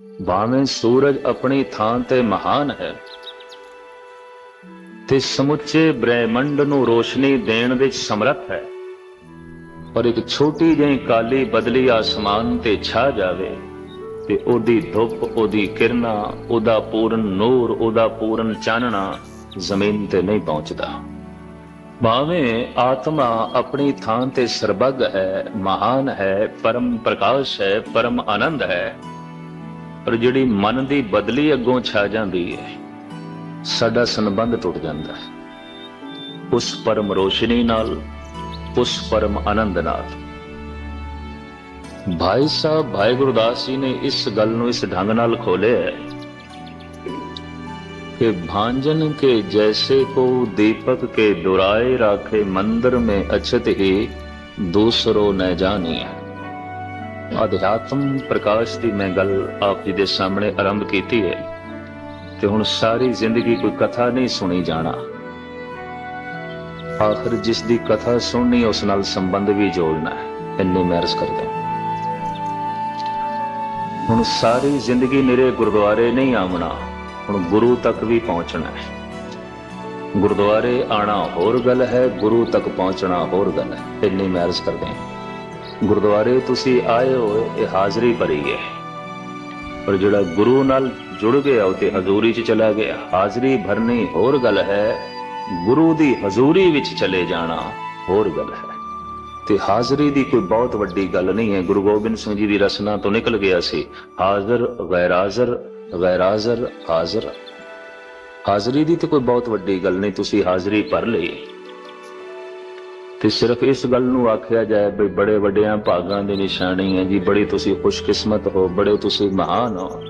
ਭਾਵੇਂ ਸੂਰਜ ਆਪਣੀ ਥਾਂ ਤੇ ਮਹਾਨ ਹੈ, ਤੇ ਸਮੁੱਚੇ ਬ੍ਰਹਿਮੰਡ ਨੂੰ ਰੋਸ਼ਨੀ ਦੇਣ ਵਿੱਚ ਸਮਰੱਥ ਹੈ, ਪਰ ਇੱਕ ਛੋਟੀ ਜਿਹੀ ਕਾਲੀ ਬਦਲੀ ਆਸਮਾਨ ਤੇ ਛਾ ਜਾਵੇ, ਤੇ ਉਹਦੀ ਧੁੱਪ, ਉਹਦੀ ਕਿਰਨਾਂ, ਉਹਦਾ ਪੂਰਨ ਨੂਰ, ਉਹਦਾ ਪੂਰਨ ਚਾਨਣਾ ਜ਼ਮੀਨ ਤੇ ਨਹੀਂ ਪਹੁੰਚਦਾ। ਭਾਵੇਂ ਆਤਮਾ ਆਪਣੀ ਥਾਂ ਤੇ ਸਰਬੱਗ ਹੈ, ਮਹਾਨ ਹੈ, ਪਰਮ ਪ੍ਰਕਾਸ਼ ਹੈ, ਪਰਮ ਆਨੰਦ ਹੈ ਪਰ ਜਿਹੜੀ ਮਨ ਦੀ ਬਦਲੀ ਅੱਗੋਂ ਛਾ ਜਾਂਦੀ ਹੈ, ਸਾਡਾ ਸੰਬੰਧ ਟੁੱਟ ਜਾਂਦਾ ਹੈ। ਉਸ ਪਰਮ ਰੋਸ਼ਨੀ ਨਾਲ, ਉਸ ਪਰਮ ਆਨੰਦ ਨਾਲ। ਭਾਈ ਸਾਹਿਬ, ਭਾਈ ਗੁਰਦਾਸ ਜੀ ਨੇ ਇਸ ਗੱਲ ਨੂੰ ਇਸ ਢੰਗ ਨਾਲ ਖੋਲਿਆ ਕਿ ਭਾਂਜਨ ਕੇ ਜੈਸੇ ਕੋ ਦੀਪਕ ਕੇ ਦੁਰਾਏ ਰਾਖੇ ਮੰਦਰ ਮੇ ਅਛਤ ਹੀ ਦੂਸਰੋ ਨ ਜਾਣੀ ਹੈ ਅਧਿਆਤਮ ਪ੍ਰਕਾਸ਼ ਦੀ ਮੈਂ ਗੱਲ ਆਪ ਜੀ ਦੇ ਸਾਹਮਣੇ ਆਰੰਭ ਕੀਤੀ ਹੈ ਤੇ ਹੁਣ ਸਾਰੀ ਜ਼ਿੰਦਗੀ ਕੋਈ ਕਥਾ ਨਹੀਂ ਸੁਣੀ ਜਾਣਾ। ਆਖਰ ਜਿਸ ਦੀ ਕਥਾ ਸੁਣਨੀ, ਉਸ ਨਾਲ ਸੰਬੰਧ ਵੀ ਜੋੜਨਾ ਹੈ, ਇੰਨੀ ਮੈਂ ਅਰਜ਼ ਕਰਦਾ ਹੁਣ ਸਾਰੀ ਜ਼ਿੰਦਗੀ ਮੇਰੇ ਗੁਰਦੁਆਰੇ ਨਹੀਂ ਆਉਣਾ ਹੁਣ ਗੁਰੂ ਤੱਕ ਵੀ ਪਹੁੰਚਣਾ ਹੈ। ਗੁਰਦੁਆਰੇ ਆਣਾ ਹੋਰ ਗੱਲ ਹੈ, ਗੁਰੂ ਤੱਕ ਪਹੁੰਚਣਾ ਹੋਰ ਗੱਲ ਹੈ, ਇੰਨੀ ਮੈਂ ਅਰਜ਼ ਕਰਦੇ ਹਾਂ। ਗੁਰਦੁਆਰੇ ਤੁਸੀਂ ਆਏ ਹੋ ਇਹ ਹਾਜ਼ਰੀ ਭਰੀ ਹੈ। ਪਰ ਜਿਹੜਾ ਗੁਰੂ ਨਾਲ ਜੁੜ ਗਿਆ, ਉਹ ਤੇ ਹਜ਼ੂਰੀ 'ਚ ਚਲਾ ਗਿਆ। ਹਾਜ਼ਰੀ ਭਰਨੀ ਹੋਰ ਗੱਲ ਹੈ, ਗੁਰੂ ਦੀ ਹਜ਼ੂਰੀ ਵਿੱਚ ਚਲੇ ਜਾਣਾ ਹੋਰ ਗੱਲ ਹੈ। ਤੇ ਹਾਜ਼ਰੀ ਦੀ ਕੋਈ ਬਹੁਤ ਵੱਡੀ ਗੱਲ ਨਹੀਂ ਹੈ। ਗੁਰੂ ਗੋਬਿੰਦ ਸਿੰਘ ਜੀ ਦੀ ਰਸਨਾ ਤੋਂ ਨਿਕਲ ਗਿਆ ਸੀ। ਹਾਜ਼ਰ ਗੈਰ ਹਾਜ਼ਰ ਗੈਰ ਹਾਜ਼ਰ ਹਾਜ਼ਰ। ਹਾਜ਼ਰੀ ਦੀ ਤੇ ਕੋਈ ਬਹੁਤ ਵੱਡੀ ਗੱਲ ਨਹੀਂ। ਤੁਸੀਂ ਹਾਜ਼ਰੀ ਭਰ ਲਈ। ਤੇ ਸਿਰਫ ਇਸ ਗੱਲ ਨੂੰ ਆਖਿਆ ਜਾਏ ਵੀ ਬੜੇ ਵੱਡਿਆਂ ਭਾਗਾਂ ਦੀ ਨਿਸ਼ਾਨੀ ਹੈ ਜੀ, ਬੜੀ ਤੁਸੀਂ ਖੁਸ਼ਕਿਸਮਤ ਹੋ, ਬੜੇ ਤੁਸੀਂ ਮਹਾਨ ਹੋ।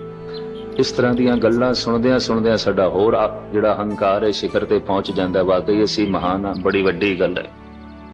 ਇਸ ਤਰ੍ਹਾਂ ਦੀਆਂ ਗੱਲਾਂ ਸੁਣਦਿਆਂ ਸੁਣਦਿਆਂ ਸਾਡਾ ਹੋਰ ਆ- ਜਿਹੜਾ ਹੰਕਾਰ ਹੈ, ਸਿਖਰ ਤੇ ਪਹੁੰਚ ਜਾਂਦਾ ਵਾਕਈ ਅਸੀਂ ਮਹਾਨ ਹਾਂ, ਬੜੀ ਵੱਡੀ ਗੱਲ ਹੈ।